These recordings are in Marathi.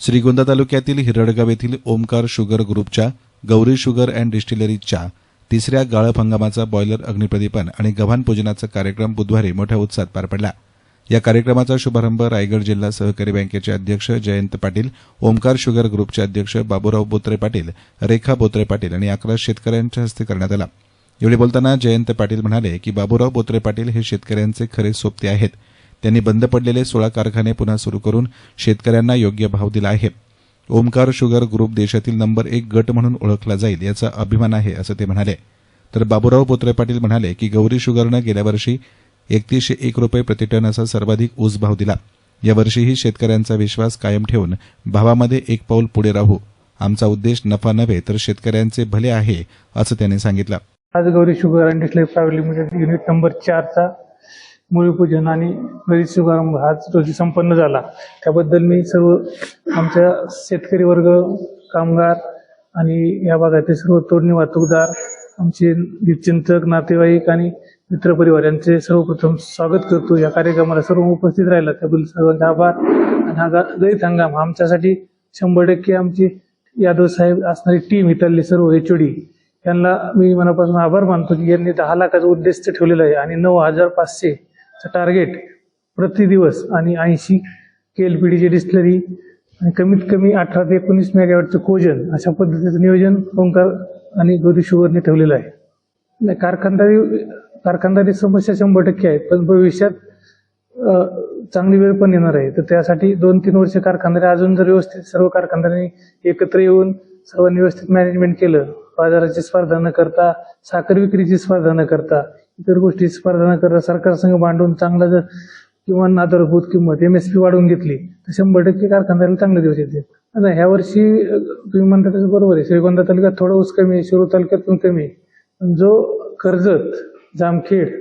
श्रीगोंदा तालुक्यातील हिरडगाव येथील ओमकार शुगर ग्रुपच्या गौरी शुगर अँड डिस्टिलरीच्या तिसऱ्या गाळप हंगामाचा बॉयलर अग्निप्रदीपन आणि गव्हाण पूजनाचा कार्यक्रम बुधवारी मोठ्या उत्साहात पार पडला. या कार्यक्रमाचा शुभारंभ रायगड जिल्हा सहकारी बँकेचे अध्यक्ष जयंत पाटील ओमकार शुगर ग्रुपचे अध्यक्ष बाबूराव बोत्रे पाटील रेखा बोत्रे पाटील आणि अकरा शेतकऱ्यांच्या हस्ते करण्यात आला. यावेळी बोलताना जयंत पाटील म्हणाले की बाबूराव बोत्रे पाटील हे शेतकऱ्यांचे खरे सोबते आहेत. त्यांनी बंद पडलेले सोळा कारखाने पुन्हा सुरू करून शेतकऱ्यांना योग्य भाव दिला आहे. ओमकार शुगर ग्रुप देशातील नंबर एक गट म्हणून ओळखला जाईल याचा अभिमान आहे असं ते म्हणाले. तर बाबूराव बोत्रे पाटील म्हणाले की गौरी शुगरनं गेल्या वर्षी एकतीसशे एक रुपये प्रतिटन असा सर्वाधिक ऊस भाव दिला. यावर्षीही शेतकऱ्यांचा विश्वास कायम ठेवून भावामध्ये एक पाऊल पुढे राहू. आमचा उद्देश नफा नव्हे तर शेतकऱ्यांचे भले आहे असं त्यांनी सांगितलं. आज Gauri sugar and private limited unit number चारचा मूळपूजन आणि गरीब शुभारंभ आज रोजी संपन्न झाला. त्याबद्दल मी सर्व आमच्या शेतकरी वर्ग कामगार आणि या भागातील सर्व तोडणी वाहतूकदार आमचे दीपचिंतक नातेवाईक आणि मित्रपरिवार यांचे सर्वप्रथम स्वागत करतो. या कार्यक्रमाला सर्व उपस्थित राहिला. त्याबद्दल सर्वांचे आभार आणि हा गरीत हंगाम आमच्यासाठी शंभर टक्के आमची यादव साहेब असणारी टीम इथली सर्व एच यांना मी मनापासून आभार मानतो की यांनी दहा लाखाचा उद्देश ठेवलेला आहे आणि नऊ हजार पाचशे टार्गेट प्रति दिवस आणि ऐंशी के एल पी डीची डिस्टलरी आणि कमीत कमी अठरा ते एकोणीस मेगावॅटचं कोजन अशा पद्धतीचं नियोजन ओंकार आणि गौरी शुगरने ठेवलेलं आहे. नाही कारखानदारी कारखानदारी समस्या शंभर टक्के आहे पण भविष्यात चांगली वेळ पण येणार आहे. तर त्यासाठी दोन तीन वर्ष कारखानदारी अजून जर व्यवस्थित सर्व कारखानदारांनी एकत्र येऊन सर्वांनी व्यवस्थित मॅनेजमेंट केलं बाजाराची स्पर्धा न करता साखर विक्रीची स्पर्धा न करता इतर गोष्टी स्पर्धा न करता सरकार संघ मांडून चांगला जर किंवा आधारभूत किंमत एम एस पी वाढवून घेतली तर शंभर टक्के कारखानदाराला चांगले दिवस येतील. आता ह्या वर्षी तुम्ही म्हणता तसं बरोबर आहे. श्रीगोंदा तालुक्यात थोडा ऊस कमी आहे शिरूर तालुक्यात पण कमी आहे. जो कर्जत जामखेड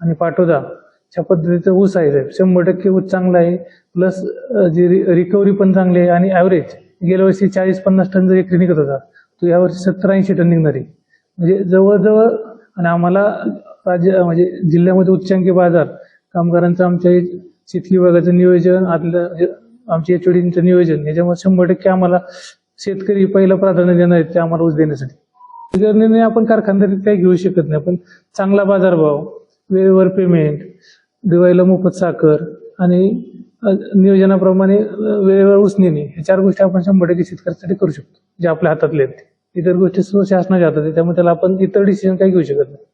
आणि पाटोदा ह्या पद्धतीचा ऊस आहे साहेब शंभर टक्के ऊस चांगला आहे. प्लस जी रिकव्हरी पण चांगली आहे आणि ॲव्हरेज गेल्या वर्षी चाळीस पन्नास टन जर एकरी निघत होता तो यावर्षी सत्तर ऐंशी टन निघणार आहे. म्हणजे जवळजवळ आणि आम्हाला राज्य म्हणजे जिल्ह्यामध्ये उच्चांकी बाजार कामगारांचं आमच्या शेतकी विभागाचं नियोजन आतलं आमच्या एचओडींचं नियोजन याच्यामुळे शंभर टक्के आम्हाला शेतकरी पहिलं प्राधान्य देणार आहेत ते आम्हाला ऊस देण्यासाठी. जर निर्णय आपण कारखानदारीत काही घेऊ शकत नाही पण चांगला बाजारभाव वेळेवर पेमेंट दिवाळीला मोफत साखर आणि नियोजनाप्रमाणे वेळेवर ऊस नेणे ह्या चार गोष्टी आपण शंभर टक्के शेतकऱ्यासाठी करू शकतो जे आपल्या हातातले आहेत. इतर गोष्टी सर्व शासनाच्या हातात आहेत त्यामुळे त्याला आपण इतर डिसिजन काही घेऊ शकत नाही.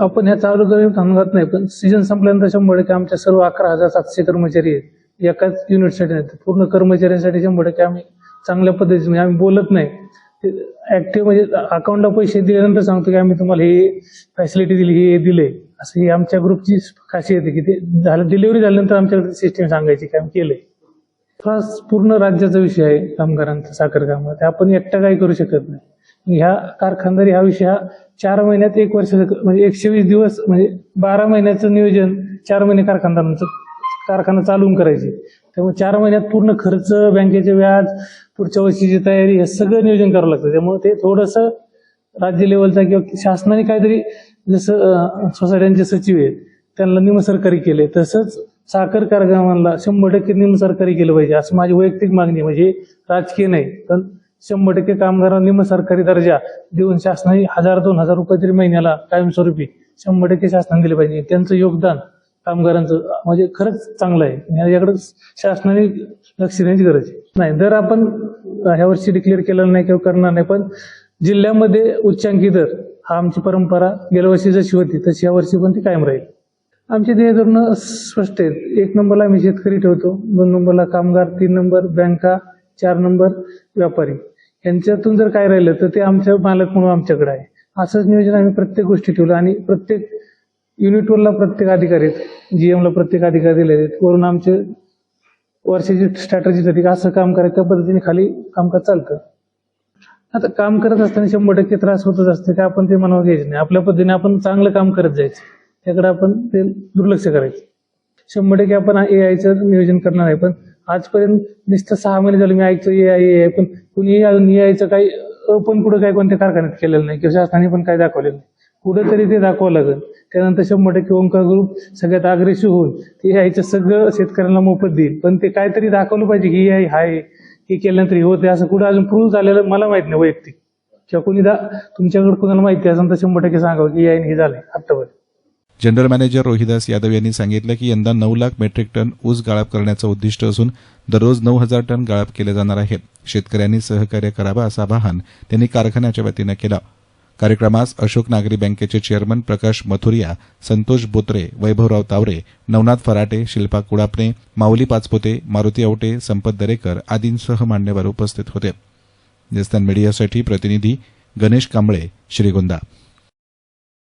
आपण ह्या चालू करून सांगत नाही पण सीझन संपल्यानंतर शंभर टक्के आमच्या सर्व अकरा हजार सातशे कर्मचारी आहेत. एकाच युनिटसाठी नाही पूर्ण कर्मचाऱ्यांसाठी शंभर टक्के आम्ही चांगल्या पद्धतीने म्हणजे आम्ही बोलत नाही. ऍक्टिव्ह म्हणजे अकाउंटला पैसे दिल्यानंतर सांगतो की आम्ही तुम्हाला हे फॅसिलिटी दिली हे दिले. असं ही आमच्या ग्रुपची खासियत आहे की ते झालं डिलिव्हरी झाल्यानंतर आमच्याकडे सिस्टीम सांगायची की आम्ही केलंय. हा पूर्ण राज्याचा विषय आहे कामगारांचा साखर कामगार. आपण एकटा काही करू शकत नाही. म्हणजे ह्या कारखानदारी हा विषय हा चार महिन्यात एक वर्ष म्हणजे एकशे वीस दिवस म्हणजे बारा महिन्याचं नियोजन चार महिने कारखानदारांचं कारखाना चालून करायचे. त्यामुळे चार महिन्यात पूर्ण खर्च बँकेचे व्याज पुढच्या वर्षीची तयारी हे सगळं नियोजन करावं लागतं. त्यामुळे ते थोडंसं राज्य लेवलचा किंवा शासनाने काहीतरी जसं सोसायट्यांचे सचिव आहेत त्यांना निमसरकारी केले तसंच साखर कारखान्याला शंभर टक्के निमसरकारी केलं पाहिजे असं माझी वैयक्तिक मागणी म्हणजे राजकीय नाही पण शंभर टक्के कामगारांना निमसरकारी दर्जा देऊन शासनाने हजार दोन हजार रुपये तरी महिन्याला कायमस्वरूपी शंभर टक्के शासनाने दिले पाहिजे. त्यांचं योगदान कामगारांचं म्हणजे खरंच चांगलं आहे. याकडे शासनाने लक्ष देण्याची गरज आहे. नाही दर आपण ह्या वर्षी डिक्लेअर केलेला नाही किंवा करणार नाही पण जिल्ह्यामध्ये उच्चांकी दर हा आमची परंपरा गेल्या वर्षी जशी होती तशी या वर्षी पण ती कायम राहील. आमचे ध्येय धोरणं स्पष्ट आहेत. एक नंबरला आम्ही शेतकरी ठेवतो दोन नंबरला कामगार तीन नंबर बँका चार नंबर व्यापारी. यांच्यातून जर काय राहिलं तर ते आमच्या मालक म्हणून आमच्याकडे आहे. असंच नियोजन आम्ही प्रत्येक गोष्टी ठेवलं आणि प्रत्येक युनिटवरला प्रत्येक अधिकारी आहेत. जीएमला प्रत्येक अधिकारी दिले आहेत. वरून आमचे वर्षाची स्ट्रॅटर्जी होती की असं काम करायचं त्या पद्धतीने खाली कामकाज चालतं. आता काम करत असताना शंभर टक्के त्रास होतच असते. ते आपण ते मनावर घ्यायचं नाही. आपल्या पद्धतीने आपण चांगलं काम करत जायचं. त्याकडे आपण ते दुर्लक्ष करायचं. शंभर टक्के आपण ए आयचं नियोजन करणार आहे पण आजपर्यंत नुसतं सहा महिने झाले मी ऐकतो ए आय ए आय पण कुणी अजून ए आयचं काही पण कुठं काही कोणत्या कारखान्यात केलेलं नाही किंवा शासनाने पण काही दाखवलेलं नाही. कुठंतरी ते दाखवावं लागेल. त्यानंतर शंभर टक्के ओंकार ग्रुप सगळ्यात अग्रेसिव्ह होऊन ते यायचं सगळं शेतकऱ्यांना मोफत देईल. पण ते काहीतरी दाखवलं पाहिजे की हे हाय हे केल्यानंतर हे होते असं कुठं अजून प्रूव्ह झालेलं मला माहीत नाही वैयक्तिक. किंवा कोणी दा तुमच्याकडे कोणाला माहिती असेल तर शंभर टक्के सांगावं की हे हे झालंय आत्तापर्यंत. जनरल मॅनेजर रोहिदास यादव यांनी सांगितलं की यंदा नऊ लाख मेट्रिक टन ऊस गाळप करण्याचं उद्दिष्ट असून दररोज नऊ हजार टन गाळप केले जाणार आहे शेतकऱ्यांनी सहकार्य करावं असं आवाहन त्यांनी कारखान्याच्या वतीनं केलं. कार्यक्रमास अशोक नागरी बँकेचे चेअरमन प्रकाश मथुरिया संतोष बोत्रे वैभवराव तावरे नवनाथ फराटे शिल्पा कुडापणे माऊली पाचपोते मारुती आवटे संपत दरेकर आदींसह मान्यवर उपस्थित होते. नेस्तान मीडियासाठी प्रतिनिधी गणेश कांबळे श्रीगोंदा.